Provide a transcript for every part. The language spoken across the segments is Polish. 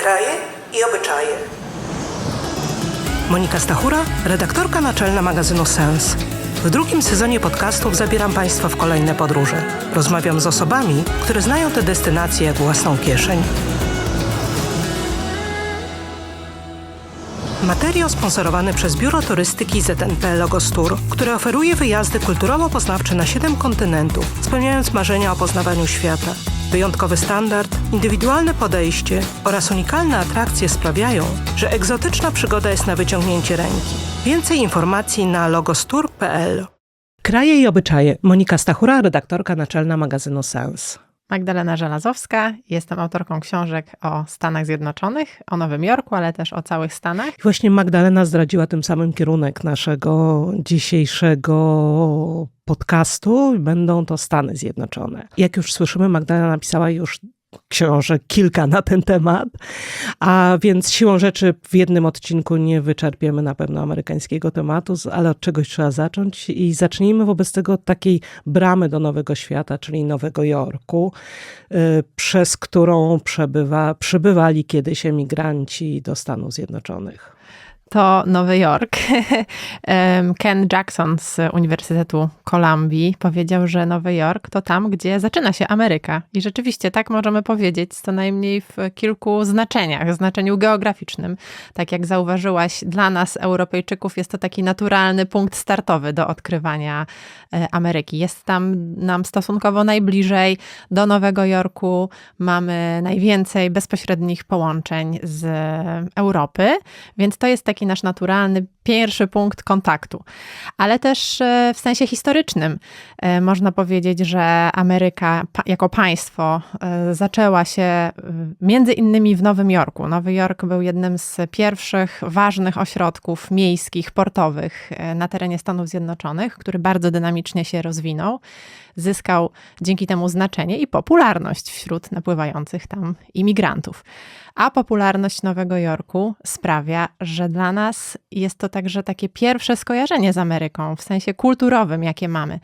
kraje i obyczaje. Monika Stachura, redaktorka naczelna magazynu Sens. W drugim sezonie podcastów zabieram Państwa w kolejne podróże. Rozmawiam z osobami, które znają te destynacje jak własną kieszeń. Materiał sponsorowany przez Biuro Turystyki ZNP Logos Tour, które oferuje wyjazdy kulturowo-poznawcze na 7 kontynentów, spełniając marzenia o poznawaniu świata. Wyjątkowy standard, indywidualne podejście oraz unikalne atrakcje sprawiają, że egzotyczna przygoda jest na wyciągnięcie ręki. Więcej informacji na logostour.pl Kraje i obyczaje. Monika Stachura, redaktorka naczelna magazynu Sens. Magdalena Żelazowska, jestem autorką książek o Stanach Zjednoczonych, o Nowym Jorku, ale też o całych Stanach. Właśnie Magdalena zdradziła tym samym kierunek naszego dzisiejszego podcastu. Będą to Stany Zjednoczone. Jak już słyszymy, Magdalena napisała już książek kilka na ten temat, a więc siłą rzeczy w jednym odcinku nie wyczerpiemy na pewno amerykańskiego tematu, ale od czegoś trzeba zacząć i zacznijmy wobec tego od takiej bramy do Nowego Świata, czyli Nowego Jorku, y, przez którą przebywa, przybywali kiedyś emigranci do Stanów Zjednoczonych to Nowy Jork. Ken Jackson z Uniwersytetu Kolumbii powiedział, że Nowy Jork to tam, gdzie zaczyna się Ameryka. I rzeczywiście tak możemy powiedzieć, co najmniej w kilku znaczeniach, znaczeniu geograficznym. Tak jak zauważyłaś, dla nas, Europejczyków, jest to taki naturalny punkt startowy do odkrywania e, Ameryki. Jest tam nam stosunkowo najbliżej do Nowego Jorku. Mamy najwięcej bezpośrednich połączeń z Europy, więc to jest taki taki nasz naturalny pierwszy punkt kontaktu. Ale też e, w sensie historycznym e, można powiedzieć, że Ameryka jako państwo e, zaczęła się między innymi w Nowym Jorku. Nowy Jork był jednym z pierwszych ważnych ośrodków miejskich, portowych na terenie Stanów Zjednoczonych, który bardzo dynamicznie się rozwinął. Zyskał dzięki temu znaczenie i popularność wśród napływających tam imigrantów. A popularność Nowego Jorku sprawia, że dla nas jest to także takie pierwsze skojarzenie z Ameryką, w sensie kulturowym, jakie mamy.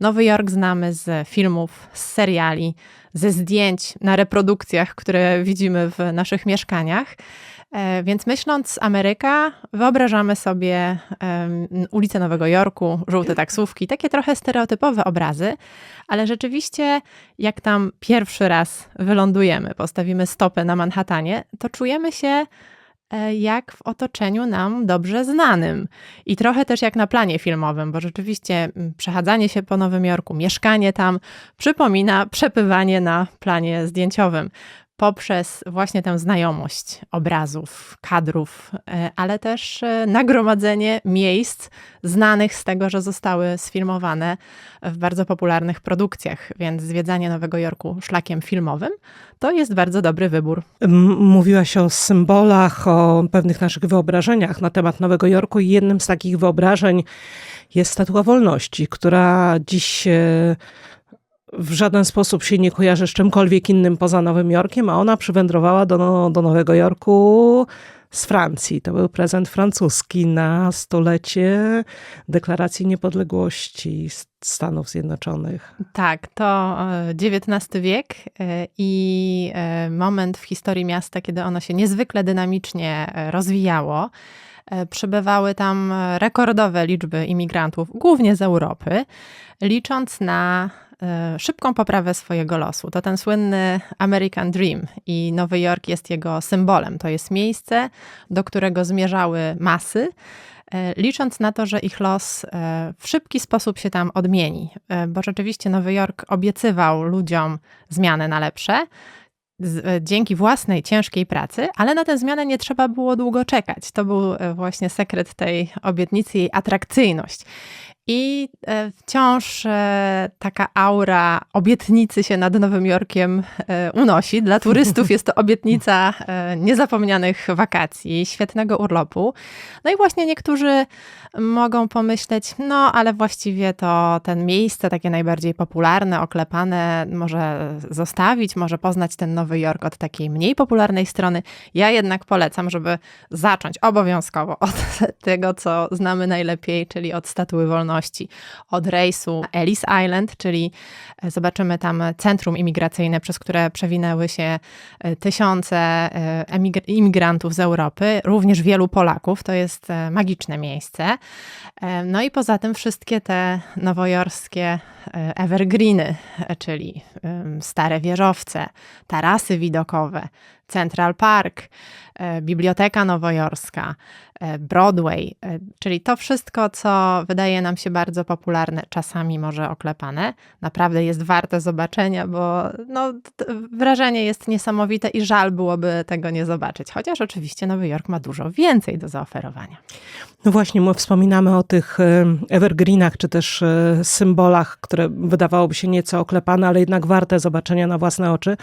Nowy Jork znamy z filmów, z seriali, ze zdjęć na reprodukcjach, które widzimy w naszych mieszkaniach. E, więc myśląc Ameryka, wyobrażamy sobie um, ulicę Nowego Jorku, żółte taksówki, takie trochę stereotypowe obrazy, ale rzeczywiście jak tam pierwszy raz wylądujemy, postawimy stopę na Manhattanie, to czujemy się jak w otoczeniu nam dobrze znanym. I trochę też jak na planie filmowym, bo rzeczywiście przechadzanie się po Nowym Jorku, mieszkanie tam przypomina przepywanie na planie zdjęciowym poprzez właśnie tę znajomość obrazów, kadrów, e, ale też e, nagromadzenie miejsc znanych z tego, że zostały sfilmowane w bardzo popularnych produkcjach. Więc zwiedzanie Nowego Jorku szlakiem filmowym to jest bardzo dobry wybór. Mówiłaś o symbolach, o pewnych naszych wyobrażeniach na temat Nowego Jorku i jednym z takich wyobrażeń jest Statua Wolności, która dziś w żaden sposób się nie kojarzy z czymkolwiek innym poza Nowym Jorkiem, a ona przywędrowała do, do Nowego Jorku z Francji. To był prezent francuski na stulecie deklaracji niepodległości Stanów Zjednoczonych. Tak, to XIX wiek e, i e, moment w historii miasta, kiedy ono się niezwykle dynamicznie e, rozwijało. Przybywały tam rekordowe liczby imigrantów, głównie z Europy, licząc na E, szybką poprawę swojego losu. To ten słynny American Dream i Nowy Jork jest jego symbolem. To jest miejsce, do którego zmierzały masy, e, licząc na to, że ich los e, w szybki sposób się tam odmieni. Bo rzeczywiście Nowy Jork obiecywał ludziom zmianę na lepsze dzięki własnej ciężkiej pracy, ale na tę zmianę nie trzeba było długo czekać. To był właśnie sekret tej obietnicy, jej atrakcyjność. I e, wciąż e, taka aura obietnicy się nad Nowym Jorkiem e, unosi. Dla turystów jest to obietnica niezapomnianych wakacji, świetnego urlopu. No i właśnie niektórzy mogą pomyśleć, no ale właściwie to ten miejsce takie najbardziej popularne, oklepane, może zostawić, może poznać ten Nowy Jork od takiej mniej popularnej strony. Ja jednak polecam, żeby zacząć obowiązkowo od tego, co znamy najlepiej, czyli od Statuły Wolności Od rejsu Ellis Island, czyli e, zobaczymy tam centrum imigracyjne, przez które przewinęły się e, tysiące e, imigrantów z Europy, również wielu Polaków. To jest magiczne miejsce. No i poza tym wszystkie te nowojorskie evergreeny, czyli stare wieżowce, tarasy widokowe, Central Park, Biblioteka Nowojorska, Broadway, e, czyli to wszystko, co wydaje nam się bardzo popularne, czasami może oklepane, naprawdę jest warte zobaczenia, bo no, wrażenie jest niesamowite i żal byłoby tego nie zobaczyć. Chociaż oczywiście Nowy Jork ma dużo więcej do zaoferowania. No właśnie, my wspominamy o tych e, evergreenach, czy też e, symbolach, które wydawałoby się nieco oklepane, ale jednak warte zobaczenia na własne oczy.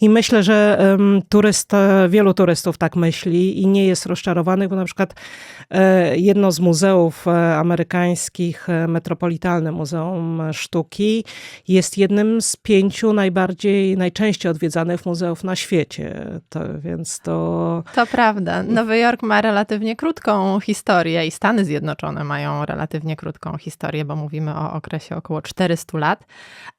I myślę, że em, turyst, e, wielu turystów tak myśli i nie jest rozczarowanych, bo na przykład e, jedno z muzeów e, amerykańskich, e, Metropolitalne Muzeum Sztuki, jest jednym z pięciu najbardziej, najczęściej odwiedzanych muzeów na świecie. To, więc to To prawda. Nowy Jork ma relatywnie krótką historię i Stany Zjednoczone mają relatywnie krótką historię, bo mówimy o okresie około 400 lat,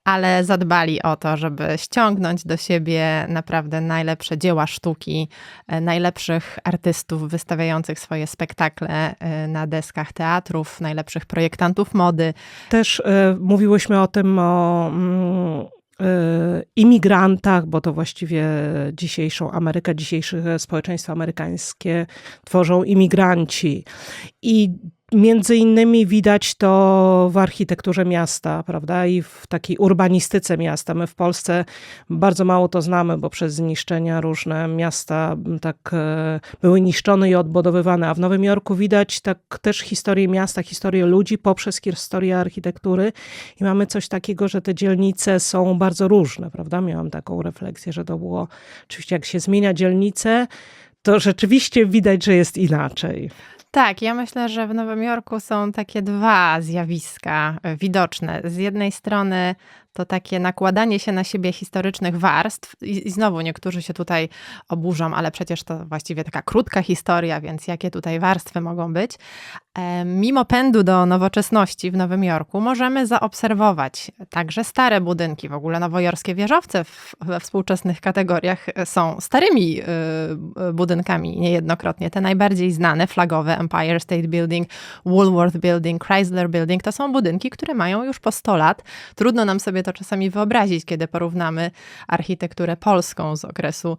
ale zadbali o to, żeby ściągnąć do siebie naprawdę najlepsze dzieła sztuki, e, najlepszych artystów wystawiających swoje spektakle e, na deskach teatrów, najlepszych projektantów mody. Też e, mówiłyśmy o tym, o mm, imigrantach, bo to właściwie dzisiejszą Amerykę, dzisiejsze społeczeństwo amerykańskie tworzą imigranci. I między innymi widać to w architekturze miasta, prawda, i w takiej urbanistyce miasta. My w Polsce bardzo mało to znamy, bo przez zniszczenia różne miasta tak e, były niszczone i odbudowywane, a w Nowym Jorku widać tak też historię miasta, historię ludzi poprzez historię architektury i mamy coś takiego, że te dzielnice są bardzo różne, prawda? Miałam taką refleksję, że to było, oczywiście jak się zmienia dzielnicę, to rzeczywiście widać, że jest inaczej. Tak, ja myślę, że w Nowym Jorku są takie dwa zjawiska e, widoczne. Z jednej strony to takie nakładanie się na siebie historycznych warstw, i, i znowu niektórzy się tutaj oburzą, ale przecież to właściwie taka krótka historia, więc jakie tutaj warstwy mogą być. E, Mimo pędu do nowoczesności w Nowym Jorku możemy zaobserwować także stare budynki. W ogóle nowojorskie wieżowce w, we współczesnych kategoriach e, są starymi y, y, budynkami niejednokrotnie. Te najbardziej znane, flagowe Empire State Building, Woolworth Building, Chrysler Building, to są budynki, które mają już po 100 lat. Trudno nam sobie to czasami wyobrazić, kiedy porównamy architekturę polską z okresu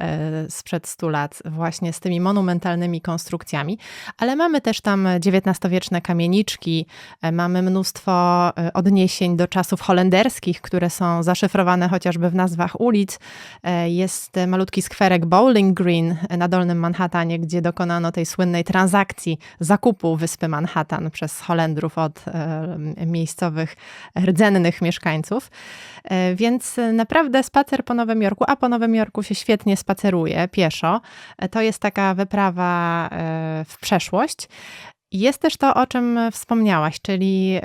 e, sprzed 100 lat właśnie z tymi monumentalnymi konstrukcjami, ale mamy też tam XIX-wieczne kamieniczki, e, mamy mnóstwo e, odniesień do czasów holenderskich, które są zaszyfrowane chociażby w nazwach ulic. Jest malutki skwerek Bowling Green na Dolnym Manhattanie, gdzie dokonano tej słynnej transakcji zakupu wyspy Manhattan przez Holendrów od miejscowych rdzennych mieszkańców. E, Więc naprawdę spacer po Nowym Jorku, a po Nowym Jorku się świetnie spaceruje pieszo. E, To jest taka wyprawa e, w przeszłość. Jest też to, o czym wspomniałaś, czyli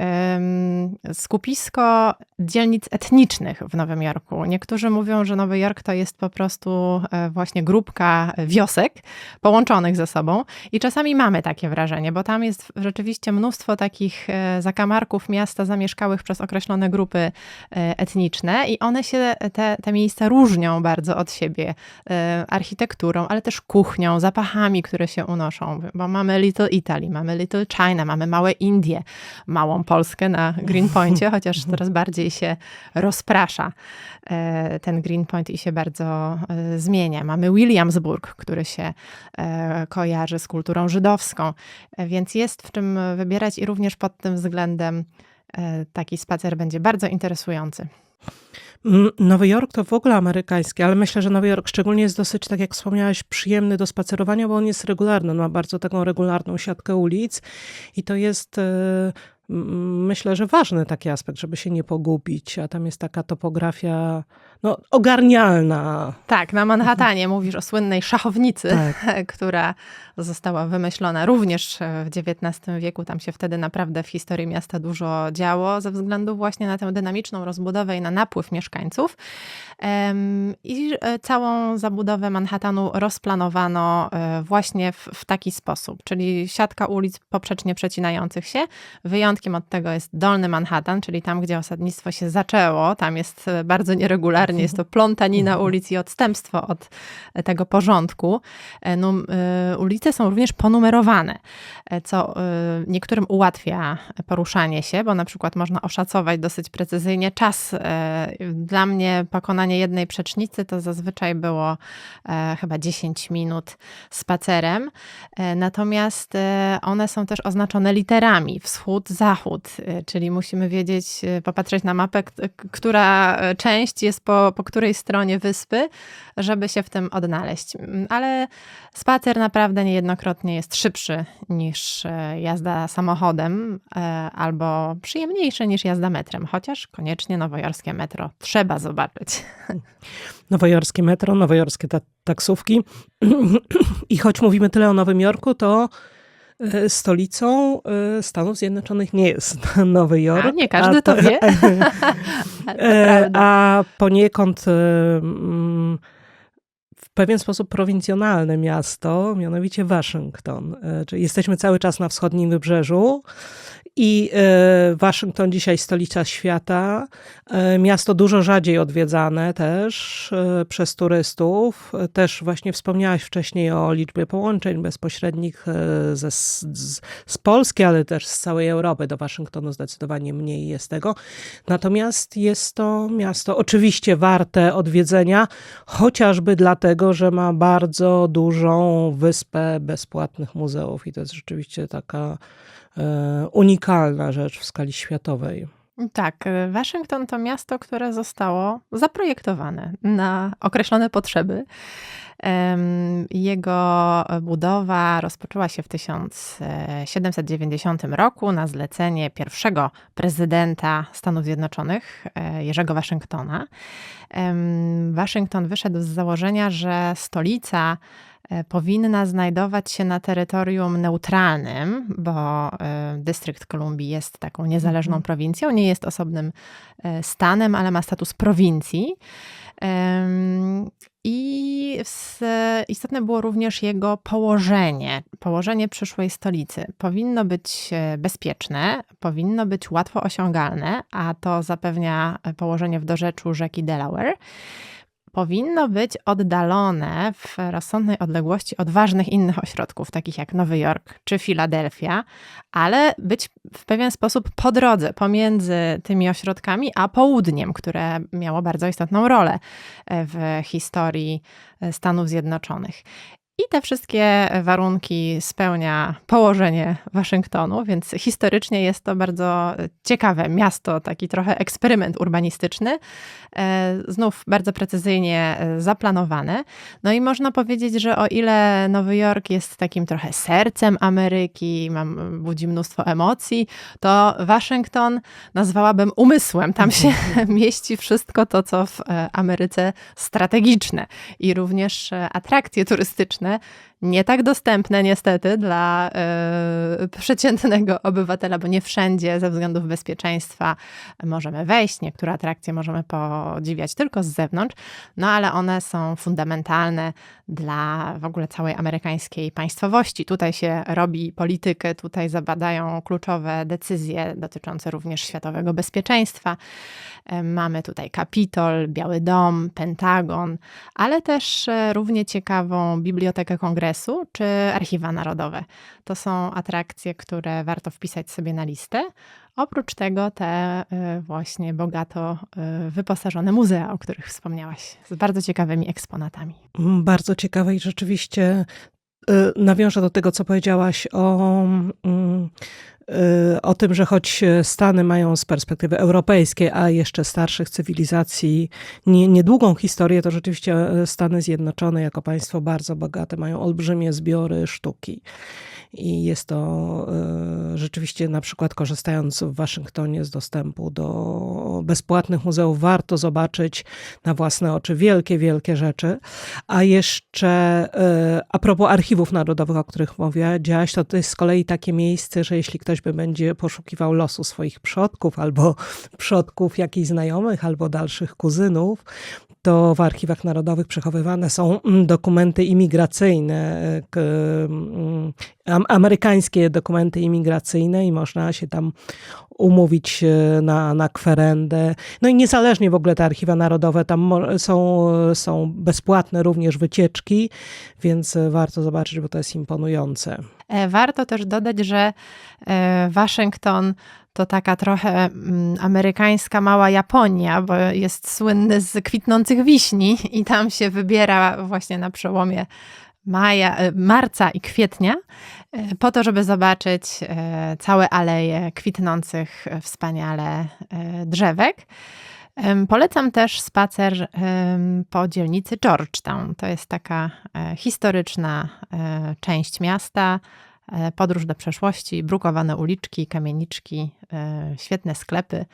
skupisko dzielnic etnicznych w Nowym Jorku. Niektórzy mówią, że Nowy Jork to jest po prostu e, właśnie grupka wiosek połączonych ze sobą i czasami mamy takie wrażenie, bo tam jest rzeczywiście mnóstwo takich e, zakamarków miasta zamieszkałych przez określone grupy e, etniczne i one się, te, te miejsca różnią bardzo od siebie architekturą, ale też kuchnią, zapachami, które się unoszą, bo mamy Little Italy, mamy Little China, mamy małe Indie, małą Polskę na Greenpointie, chociaż coraz bardziej się rozprasza e, ten Greenpoint i się bardzo e, zmienia. Mamy Williamsburg, który się e, kojarzy z kulturą żydowską, więc jest w czym wybierać i również pod tym względem taki spacer będzie bardzo interesujący. Nowy Jork to w ogóle amerykański, ale myślę, że Nowy Jork szczególnie jest dosyć, tak jak wspomniałaś, przyjemny do spacerowania, bo on jest regularny. On ma bardzo taką regularną siatkę ulic i to jest e, myślę, że ważny taki aspekt, żeby się nie pogubić, a tam jest taka topografia no, ogarnialna. Tak, na Manhattanie mówisz o słynnej szachownicy, Tak. która została wymyślona również w XIX wieku. Tam się wtedy naprawdę w historii miasta dużo działo, ze względu właśnie na tę dynamiczną rozbudowę i na napływ mieszkańców. I e, całą zabudowę Manhattanu rozplanowano e, właśnie w, w taki sposób, czyli siatka ulic poprzecznie przecinających się. Wyjątkiem od tego jest Dolny Manhattan, czyli tam, gdzie osadnictwo się zaczęło. Tam jest e, bardzo nieregularnie, jest to plątanina ulic i odstępstwo od e, tego porządku. E, Num, ulice są również ponumerowane, co niektórym ułatwia poruszanie się, bo na przykład można oszacować dosyć precyzyjnie czas. Dla mnie pokonanie jednej przecznicy to zazwyczaj było chyba 10 minut spacerem. Natomiast one są też oznaczone literami wschód, zachód, e, czyli musimy wiedzieć, e, popatrzeć na mapę, która e, część jest po, po której stronie wyspy, żeby się w tym odnaleźć. Mm, Ale spacer naprawdę niejednokrotnie jest szybszy niż jazda samochodem albo przyjemniejszy niż jazda metrem, chociaż koniecznie nowojorskie metro trzeba zobaczyć. Nowojorskie metro, nowojorskie ta taksówki. I choć mówimy tyle o Nowym Jorku, to stolicą e, Stanów Zjednoczonych nie jest Nowy Jork. A nie każdy to wie. E, prawda. A poniekąd e, mm, pewien sposób prowincjonalne miasto, mianowicie Waszyngton. E, Czyli jesteśmy cały czas na wschodnim wybrzeżu i e, Waszyngton dzisiaj stolica świata. E, Miasto dużo rzadziej odwiedzane też przez turystów. Też właśnie wspomniałaś wcześniej o liczbie połączeń bezpośrednich ze, z, z Polski, ale też z całej Europy. Do Waszyngtonu zdecydowanie mniej jest tego. Natomiast jest to miasto oczywiście warte odwiedzenia, chociażby dlatego, że ma bardzo dużą wyspę bezpłatnych muzeów i to jest rzeczywiście taka e, unikalna rzecz w skali światowej. Tak, y, Waszyngton to miasto, które zostało zaprojektowane na określone potrzeby. Jego budowa rozpoczęła się w 1790 roku na zlecenie pierwszego prezydenta Stanów Zjednoczonych, e, Jerzego Waszyngtona. Waszyngton wyszedł z założenia, że stolica e, powinna znajdować się na terytorium neutralnym, bo e, Dystrykt Kolumbii jest taką niezależną Mhm. prowincją, nie jest osobnym stanem, ale ma status prowincji. I istotne było również jego położenie, położenie przyszłej stolicy. Powinno być e, bezpieczne, powinno być łatwo osiągalne, a to zapewnia e, położenie w dorzeczu rzeki Delaware powinno być oddalone w rozsądnej odległości od ważnych innych ośrodków, takich jak Nowy Jork czy Filadelfia, ale być w pewien sposób po drodze pomiędzy tymi ośrodkami a południem, które miało bardzo istotną rolę w historii Stanów Zjednoczonych. I te wszystkie warunki spełnia położenie Waszyngtonu, więc historycznie jest to bardzo ciekawe miasto, taki trochę eksperyment urbanistyczny. E, Znów bardzo precyzyjnie e, zaplanowane. No i można powiedzieć, że o ile Nowy Jork jest takim trochę sercem Ameryki, mam, budzi mnóstwo emocji, to Waszyngton nazwałabym umysłem. Tam się mieści wszystko to, co w e, Ameryce strategiczne i również atrakcje turystyczne, né? Nie tak dostępne niestety dla e, przeciętnego obywatela, bo nie wszędzie ze względów bezpieczeństwa możemy wejść. Niektóre atrakcje możemy podziwiać tylko z zewnątrz, no ale one są fundamentalne dla w ogóle całej amerykańskiej państwowości. Tutaj się robi politykę, tutaj zabadają kluczowe decyzje dotyczące również światowego bezpieczeństwa. E, Mamy tutaj Kapitol, Biały Dom, Pentagon, ale też e, równie ciekawą Bibliotekę Kongresu czy Archiwa Narodowe. To są atrakcje, które warto wpisać sobie na listę. Oprócz tego te e, właśnie bogato e, wyposażone muzea, o których wspomniałaś, z bardzo ciekawymi eksponatami. Mm, Bardzo ciekawe i rzeczywiście y, nawiążę do tego, co powiedziałaś o, mm, y, o tym, że choć Stany mają z perspektywy europejskiej, a jeszcze starszych cywilizacji nie, niedługą historię, to rzeczywiście Stany Zjednoczone jako państwo bardzo bogate mają olbrzymie zbiory sztuki. I jest to y, rzeczywiście na przykład korzystając w Waszyngtonie z dostępu do bezpłatnych muzeów, warto zobaczyć na własne oczy wielkie, wielkie rzeczy. A jeszcze y, a propos archiwów narodowych, o których mówiłaś, to to jest z kolei takie miejsce, że jeśli ktoś by będzie poszukiwał losu swoich przodków albo przodków jakichś znajomych albo dalszych kuzynów, to w archiwach narodowych przechowywane są mm, dokumenty imigracyjne, e, mm, am- amerykańskie dokumenty imigracyjne i można się tam umówić e, na, na kwerendę. No i niezależnie w ogóle te archiwa narodowe, tam są, są bezpłatne również wycieczki, więc e, warto zobaczyć, bo to jest imponujące. E, Warto też dodać, że e, Waszyngton to taka trochę mm, amerykańska mała Japonia, bo jest słynny z kwitnących wiśni i tam się wybiera właśnie na przełomie maja, e, marca i kwietnia e, po to, żeby zobaczyć e, całe aleje kwitnących wspaniale drzewek. Polecam też spacer po dzielnicy Georgetown. To jest taka historyczna część miasta, podróż do przeszłości, brukowane uliczki, kamieniczki, e, świetne sklepy,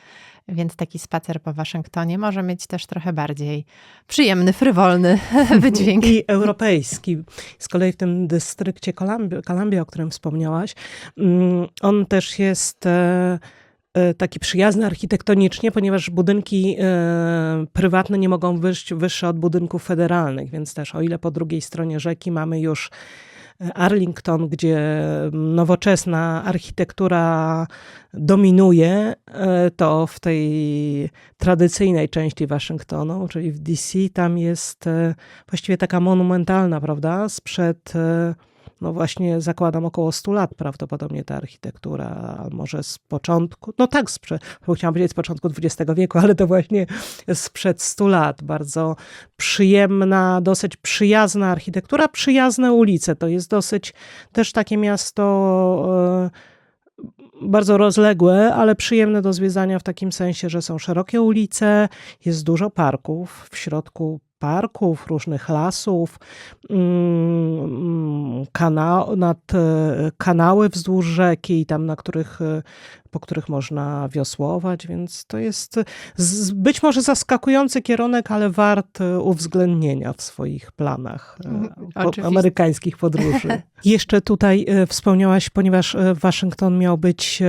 więc taki spacer po Waszyngtonie może mieć też trochę bardziej przyjemny, frywolny wydźwięk. I europejski. Z kolei w tym dystrykcie Columbia, Columbia o którym wspomniałaś, mm, on też jest e, e, taki przyjazny architektonicznie, ponieważ budynki e, prywatne nie mogą wyjść wyższe od budynków federalnych, więc też o ile po drugiej stronie rzeki mamy już Arlington, gdzie nowoczesna architektura dominuje, e, to w tej tradycyjnej części Waszyngtonu, czyli w DC, tam jest e, właściwie taka monumentalna, prawda, sprzed, e, no właśnie zakładam około 100 lat prawdopodobnie ta architektura, a może z początku, no tak, sprzed, chciałam powiedzieć z początku XX wieku, ale to właśnie sprzed 100 lat. Bardzo przyjemna, dosyć przyjazna architektura, przyjazne ulice. To jest dosyć też takie miasto e, bardzo rozległe, ale przyjemne do zwiedzania w takim sensie, że są szerokie ulice, jest dużo parków. W środku parków, różnych lasów, mm, kana nad, e, kanały wzdłuż rzeki, tam na których, e, po których można wiosłować, więc to jest być może zaskakujący kierunek, ale wart e, uwzględnienia w swoich planach Mhm, po, amerykańskich podróży. Jeszcze tutaj wspomniałaś, ponieważ Waszyngton miał być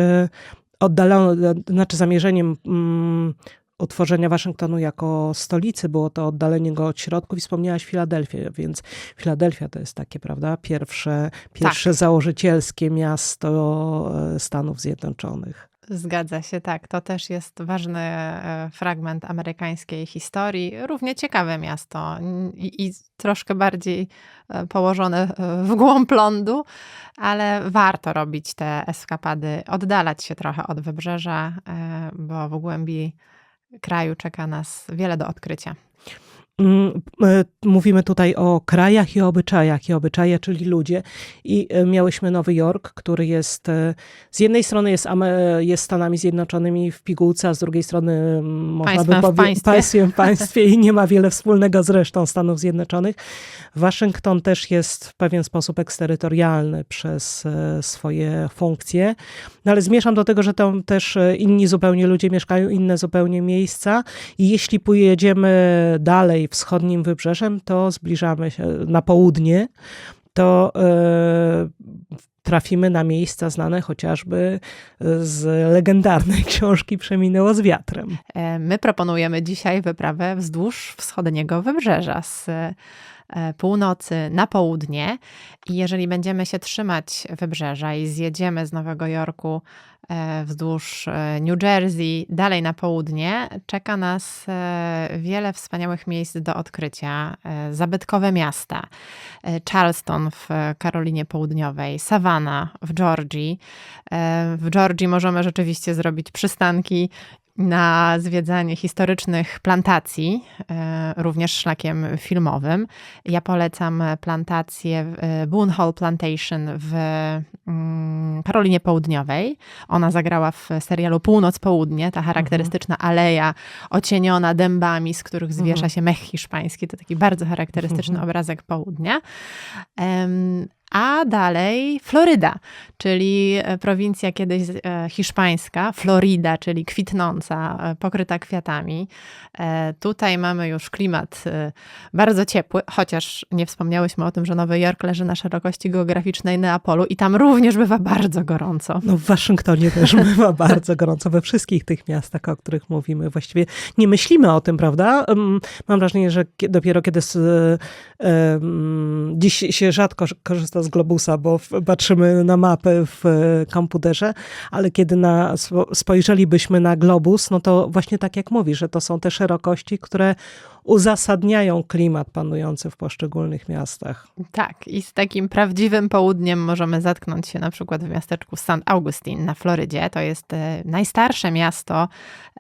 oddalony, znaczy zamierzeniem mm, utworzenia Waszyngtonu jako stolicy, było to oddalenie go od środków i wspomniałaś Filadelfię, więc Filadelfia to jest takie, prawda, pierwsze, pierwsze założycielskie miasto e, Stanów Zjednoczonych. Zgadza się, tak. To też jest ważny e, fragment amerykańskiej historii. Równie ciekawe miasto i, i troszkę bardziej e, położone w głąb lądu, ale warto robić te eskapady, oddalać się trochę od wybrzeża, bo w głębi kraju czeka nas wiele do odkrycia. Mm, e, Mówimy tutaj o krajach i obyczajach. I obyczaje, czyli ludzie. I e, miałyśmy Nowy Jork, który jest e, z jednej strony jest, jest Stanami Zjednoczonymi w pigułce, a z drugiej strony mm, można by powiedzieć państwie. państwem państwie i nie ma wiele wspólnego z resztą Stanów Zjednoczonych. Waszyngton też jest w pewien sposób eksterytorialny przez swoje funkcje, no ale zmierzam do tego, że tam też inni zupełnie ludzie mieszkają, inne zupełnie miejsca i jeśli pojedziemy dalej wschodnim wybrzeżem, to zbliżamy się na południe, to e, trafimy na miejsca znane chociażby z legendarnej książki Przeminęło z wiatrem. E, My proponujemy dzisiaj wyprawę wzdłuż wschodniego wybrzeża z e, północy na południe. I jeżeli będziemy się trzymać wybrzeża i zjedziemy z Nowego Jorku e, wzdłuż e, New Jersey, dalej na południe, czeka nas e, wiele wspaniałych miejsc do odkrycia. E, Zabytkowe miasta. E, Charleston w Karolinie Południowej, Savannah w Georgii. E, W Georgii możemy rzeczywiście zrobić przystanki na zwiedzanie historycznych plantacji, e, również szlakiem filmowym. Ja polecam plantację e, Boone Hall Plantation w mm, Karolinie Południowej. Ona zagrała w serialu Północ-Południe, ta charakterystyczna aleja ocieniona dębami, z których zwiesza Mhm. się mech hiszpański. To taki bardzo charakterystyczny Mhm. obrazek południa. A dalej Floryda, czyli e, prowincja kiedyś e, hiszpańska, Florida, czyli kwitnąca, e, pokryta kwiatami. Tutaj mamy już klimat bardzo ciepły, chociaż nie wspomniałyśmy o tym, że Nowy Jork leży na szerokości geograficznej Neapolu i tam również bywa bardzo gorąco. No w Waszyngtonie też bywa bardzo gorąco, we wszystkich tych miastach, o których mówimy. Właściwie nie myślimy o tym, prawda? Mam wrażenie, że dopiero kiedy z, um, dziś się rzadko korzysta z globusa, bo patrzymy na mapę w komputerze, ale kiedy na, spojrzelibyśmy na globus, no to właśnie tak jak mówisz, że to są te szerokości, które uzasadniają klimat panujący w poszczególnych miastach. Tak, i z takim prawdziwym południem możemy zatknąć się na przykład w miasteczku St. Augustine na Florydzie. To jest e, najstarsze miasto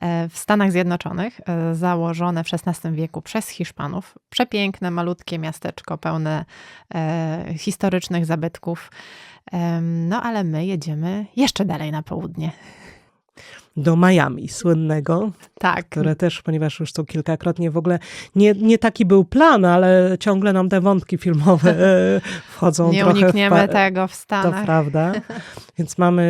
e, w Stanach Zjednoczonych, e, założone w XVI wieku przez Hiszpanów. Przepiękne, malutkie miasteczko, pełne historycznych zabytków. No ale my jedziemy jeszcze dalej na południe do Miami słynnego. Tak. Które też, ponieważ już tu kilkakrotnie w ogóle nie, nie taki był plan, ale ciągle nam te wątki filmowe e, wchodzą nie trochę unikniemy w tego w Stanach. To prawda. Więc mamy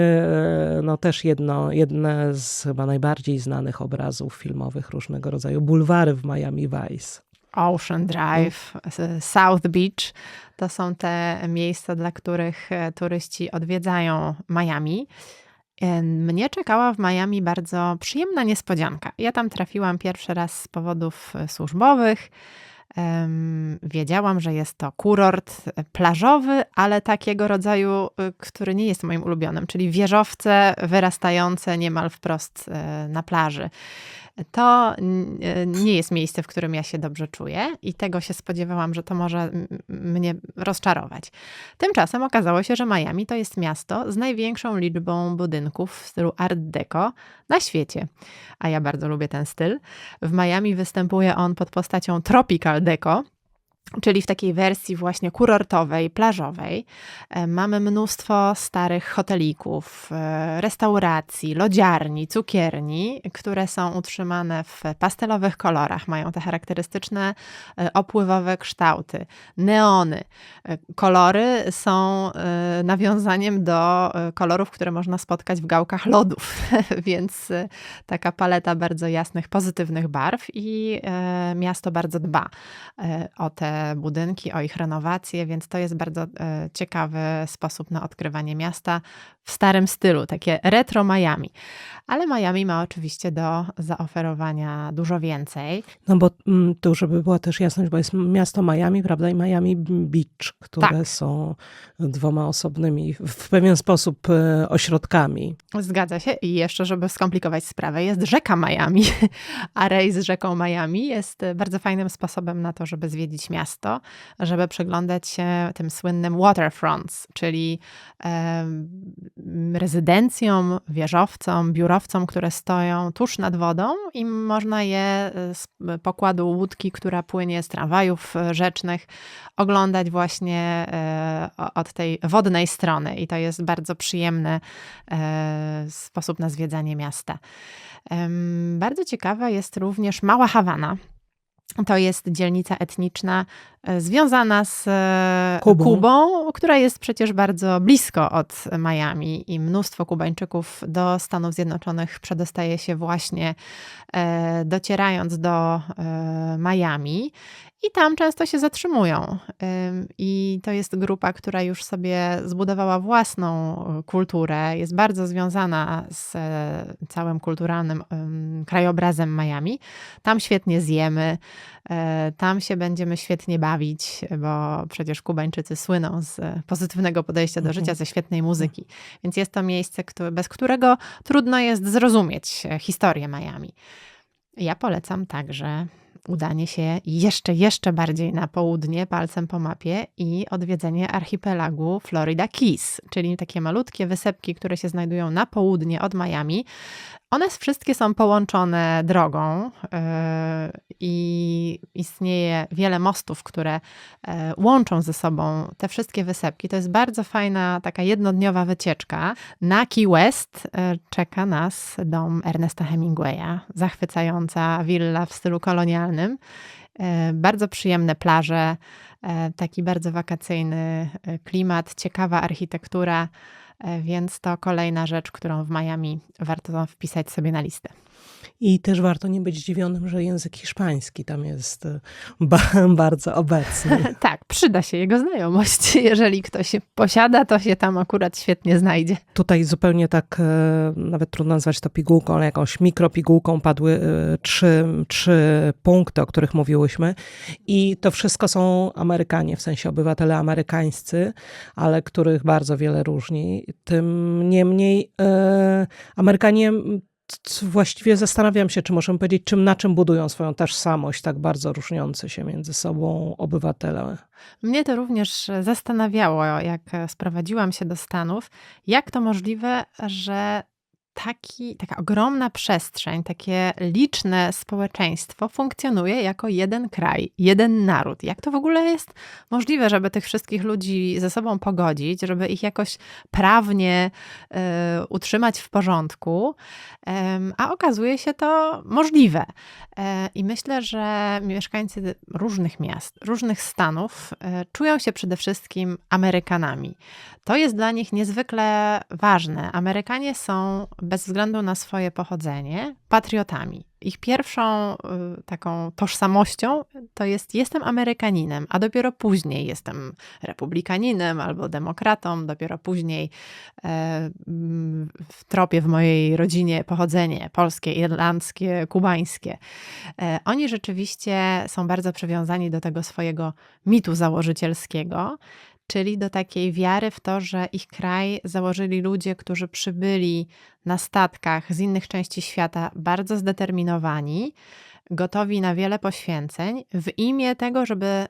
e, no, też jedno, jedne z chyba najbardziej znanych obrazów filmowych różnego rodzaju. Bulwary w Miami Vice. Ocean Drive, South Beach. To są te miejsca, dla których e, turyści odwiedzają Miami. Mnie czekała w Miami bardzo przyjemna niespodzianka. Ja tam trafiłam pierwszy raz z powodów e, służbowych. Wiedziałam, że jest to kurort e, plażowy, ale takiego rodzaju, e, który nie jest moim ulubionym, czyli wieżowce wyrastające niemal wprost na plaży to nie jest miejsce, w którym ja się dobrze czuję i tego się spodziewałam, że to może mnie rozczarować. Tymczasem okazało się, że Miami to jest miasto z największą liczbą budynków w stylu Art Deco na świecie. A ja bardzo lubię ten styl. W Miami występuje on pod postacią Tropical Deco, czyli w takiej wersji właśnie kurortowej, plażowej. E, mamy mnóstwo starych hotelików, e, restauracji, lodziarni, cukierni, które są utrzymane w pastelowych kolorach, mają te charakterystyczne e, opływowe kształty, neony. Kolory są nawiązaniem do kolorów, które można spotkać w gałkach lodów, więc taka paleta bardzo jasnych, pozytywnych barw i miasto bardzo dba o te budynki, o ich renowację, więc to jest bardzo e, ciekawy sposób na odkrywanie miasta w starym stylu, takie retro Miami. Ale Miami ma oczywiście do zaoferowania dużo więcej. No bo mm, tu, żeby była też jasność, bo jest miasto Miami, prawda, i Miami Beach, które tak. są dwoma osobnymi, w pewien sposób e, ośrodkami. Zgadza się. I jeszcze, żeby skomplikować sprawę, jest rzeka Miami, a rejs z rzeką Miami jest bardzo fajnym sposobem na to, żeby zwiedzić miasto, żeby przyglądać się tym słynnym waterfronts, czyli e, rezydencjom, wieżowcom, biurowcom, które stoją tuż nad wodą i można je z pokładu łódki, która płynie z tramwajów rzecznych, oglądać właśnie od tej wodnej strony. I to jest bardzo przyjemny sposób na zwiedzanie miasta. Bardzo ciekawa jest również Mała Hawana. To jest dzielnica etniczna e, związana z e, Kubą. Kubą. która jest przecież bardzo blisko od Miami i mnóstwo Kubańczyków do Stanów Zjednoczonych przedostaje się właśnie e, docierając do Miami i tam często się zatrzymują. I to jest grupa, która już sobie zbudowała własną kulturę, jest bardzo związana z całym kulturalnym krajobrazem Miami. Tam świetnie zjemy, e, tam się będziemy świetnie bawić, bo przecież Kubańczycy słyną z pozytywnego podejścia do mhm. życia, ze świetnej muzyki. Więc jest to miejsce, bez którego trudno jest zrozumieć historię Miami. Ja polecam także udanie się jeszcze, jeszcze bardziej na południe, palcem po mapie i odwiedzenie archipelagu Florida Keys, czyli takie malutkie wysepki, które się znajdują na południe od Miami. One wszystkie są połączone drogą yy, i istnieje wiele mostów, które yy, łączą ze sobą te wszystkie wysepki. To jest bardzo fajna, taka jednodniowa wycieczka. Na Key West yy, czeka nas dom Ernesta Hemingwaya, zachwycająca willa w stylu kolonialnym. Bardzo przyjemne plaże, e, taki bardzo wakacyjny e, klimat, ciekawa architektura, e, więc to kolejna rzecz, którą w Miami warto wpisać sobie na listę. I też warto nie być zdziwionym, że język hiszpański tam jest e, ba bardzo obecny. tak, przyda się jego znajomość. Jeżeli ktoś posiada, to się tam akurat świetnie znajdzie. Tutaj zupełnie tak, e, nawet trudno nazwać to pigułką, ale jakąś mikropigułką padły e, trzy, trzy punkty, o których mówiłyśmy. I to wszystko są Amerykanie, w sensie obywatele amerykańscy, ale których bardzo wiele różni. Tym niemniej Amerykanie właściwie zastanawiam się, czy możemy powiedzieć, czym, na czym budują swoją tożsamość, tak bardzo różniące się między sobą obywatele. Mnie to również zastanawiało, jak sprowadziłam się do Stanów, jak to możliwe, że taki, taka ogromna przestrzeń, takie liczne społeczeństwo funkcjonuje jako jeden kraj, jeden naród. Jak to w ogóle jest możliwe, żeby tych wszystkich ludzi ze sobą pogodzić, żeby ich jakoś prawnie y, utrzymać w porządku? Y, a okazuje się to możliwe. Y, I myślę, że mieszkańcy różnych miast, różnych stanów e, czują się przede wszystkim Amerykanami. To jest dla nich niezwykle ważne. Amerykanie są bez względu na swoje pochodzenie patriotami. Ich pierwszą y, taką tożsamością to jest jestem Amerykaninem, a dopiero później jestem republikaninem albo demokratą, dopiero później e, w tropie w mojej rodzinie pochodzenie polskie, irlandzkie, kubańskie. E, oni rzeczywiście są bardzo przywiązani do tego swojego mitu założycielskiego czyli do takiej wiary w to, że ich kraj założyli ludzie, którzy przybyli na statkach z innych części świata bardzo zdeterminowani, gotowi na wiele poświęceń, w imię tego, żeby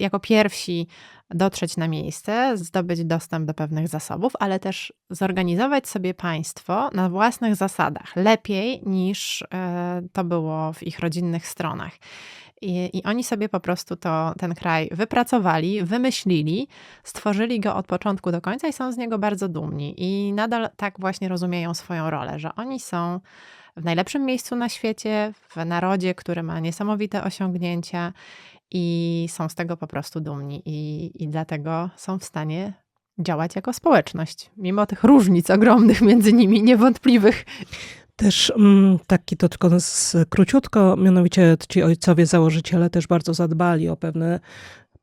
jako pierwsi dotrzeć na miejsce, zdobyć dostęp do pewnych zasobów, ale też zorganizować sobie państwo na własnych zasadach, lepiej niż e, to było w ich rodzinnych stronach. I, I, oni sobie po prostu to, ten kraj wypracowali, wymyślili, stworzyli go od początku do końca i są z niego bardzo dumni. I nadal tak właśnie rozumieją swoją rolę, że oni są w najlepszym miejscu na świecie, w narodzie, który ma niesamowite osiągnięcia i są z tego po prostu dumni. I, i dlatego są w stanie działać jako społeczność, mimo tych różnic ogromnych między nimi, niewątpliwych. Też mm, taki to tylko króciutko, mianowicie ci ojcowie założyciele też bardzo zadbali o pewne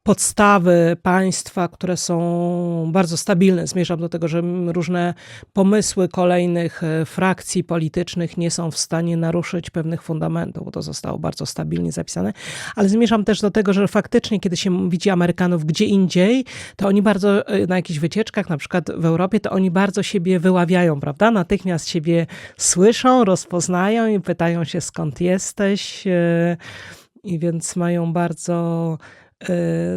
podstawy państwa, które są bardzo stabilne. Zmierzam do tego, że różne pomysły kolejnych e, frakcji politycznych nie są w stanie naruszyć pewnych fundamentów, bo to zostało bardzo stabilnie zapisane. Ale zmierzam też do tego, że faktycznie, kiedy się widzi Amerykanów gdzie indziej, to oni bardzo e, na jakichś wycieczkach, na przykład w Europie, to oni bardzo siebie wyławiają, prawda? Natychmiast siebie słyszą, rozpoznają i pytają się skąd jesteś. E, I więc mają bardzo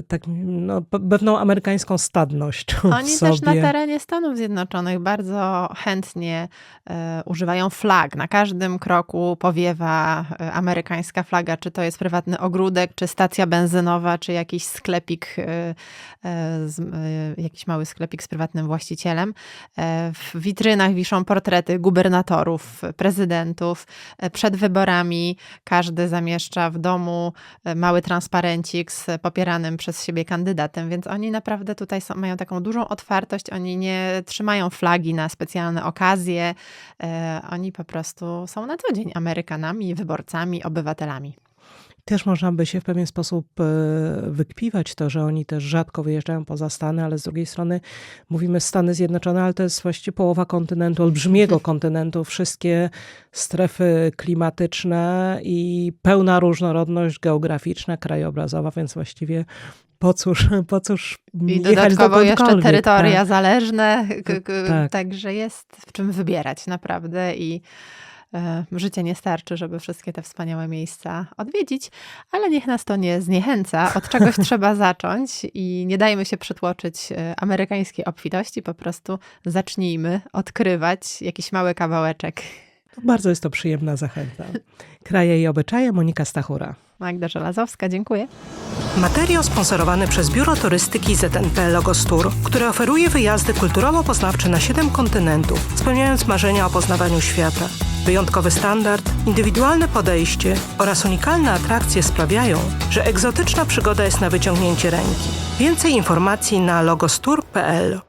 tak, no, pewną amerykańską stadność. Oni też na terenie Stanów Zjednoczonych bardzo chętnie e, używają flag. Na każdym kroku powiewa e, amerykańska flaga, czy to jest prywatny ogródek, czy stacja benzynowa, czy jakiś sklepik, e, z, jakiś mały sklepik z prywatnym właścicielem. W witrynach wiszą portrety gubernatorów, prezydentów. Przed wyborami każdy zamieszcza w domu mały transparencik z popieranym przez siebie kandydatem, więc oni naprawdę tutaj są, mają taką dużą otwartość, oni nie trzymają flagi na specjalne okazje, e, oni po prostu są na co dzień Amerykanami, wyborcami, obywatelami. Też można by się w pewien sposób e, wykpiwać to, że oni też rzadko wyjeżdżają poza Stany, ale z drugiej strony mówimy Stany Zjednoczone, ale to jest właściwie połowa kontynentu, olbrzymiego kontynentu, wszystkie strefy klimatyczne i pełna różnorodność geograficzna, krajobrazowa, więc właściwie po cóż, po cóż I dodatkowo jeszcze terytoria tak. zależne, tak. także jest w czym wybierać naprawdę i życie nie starczy, żeby wszystkie te wspaniałe miejsca odwiedzić, ale niech nas to nie zniechęca. Od czegoś trzeba zacząć i nie dajmy się przytłoczyć e, amerykańskiej obfitości, po prostu zacznijmy odkrywać jakiś mały kawałeczek. Bardzo jest to przyjemna zachęta. Kraje i obyczaje, Monika Stachura. Magda Żelazowska, dziękuję. Materiał sponsorowany przez Biuro Turystyki ZNP Logostur, które oferuje wyjazdy kulturowo-poznawcze na siedem kontynentów, spełniając marzenia o poznawaniu świata. Wyjątkowy standard, indywidualne podejście oraz unikalne atrakcje sprawiają, że egzotyczna przygoda jest na wyciągnięcie ręki. Więcej informacji na logostur.pl